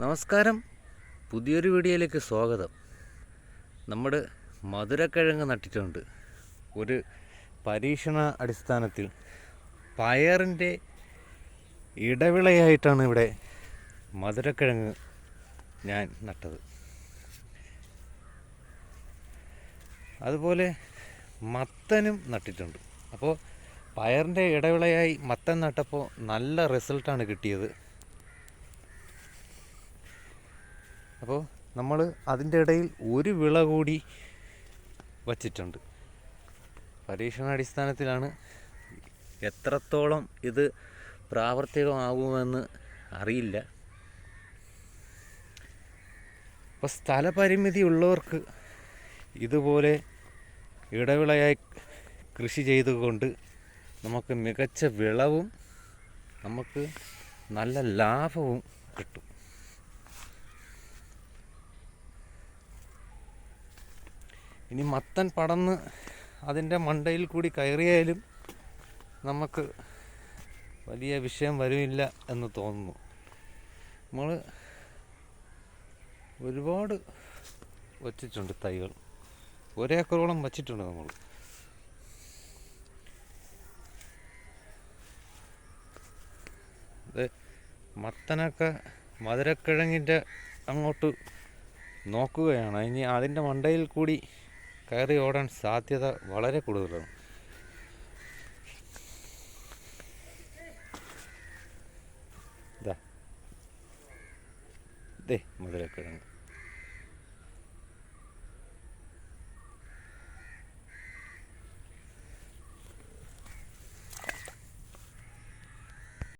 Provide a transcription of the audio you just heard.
നമസ്കാരം. പുതിയൊരു വീഡിയോയിലേക്ക് സ്വാഗതം. നമ്മുടെ മധുരക്കിഴങ്ങ് നട്ടിട്ടുണ്ട്. ഒരു പരീക്ഷണ അടിസ്ഥാനത്തിൽ പയറിന്റെ ഇടവിളയായിട്ടാണ് ഇവിടെ മധുരക്കിഴങ്ങ് ഞാൻ നട്ടത്. അതുപോലെ മത്തനും നട്ടിട്ടുണ്ട്. അപ്പോൾ പയറിന്റെ ഇടവിളയായി മത്തൻ നട്ടപ്പോൾ നല്ല റിസൾട്ടാണ് കിട്ടിയത്. അപ്പോൾ നമ്മൾ അതിന്റെ ഇടയിൽ ഒരു വിള കൂടി വച്ചിട്ടുണ്ട്. പരീക്ഷണാടിസ്ഥാനത്തിലാണ് എത്രത്തോളം ഇത് പ്രാവർത്തികമാകുമെന്ന് അറിയില്ല. അപ്പോൾ സ്ഥലപരിമിതി ഉള്ളവർക്ക് ഇതുപോലെ ഇടവിളയായി കൃഷി ചെയ്തുകൊണ്ട് നമുക്ക് മികച്ച വിളവും നമുക്ക് നല്ല ലാഭവും കിട്ടും. ഇനി മത്തൻ പടന്ന് അതിന്റെ മണ്ടയിൽ കൂടി കയറിയാലും നമുക്ക് വലിയ വിഷയം വരുമില്ല എന്ന് തോന്നുന്നു. നമ്മൾ ഒരുപാട് വച്ചിട്ടുണ്ട് തൈകൾ. ഒരേക്കറോളം വച്ചിട്ടുണ്ട് നമ്മൾ ഇത് മത്തനൊക്കെ മധുരക്കിഴങ്ങിന്റെ അങ്ങോട്ട് നോക്കുകയാണ്. ഇനി അതിന്റെ മണ്ടയിൽ കൂടി കയറി ഓടാൻ സാധ്യത വളരെ കൂടുതലാണ്. ഇതാ ദേ മധുരക്കിഴങ്ങ്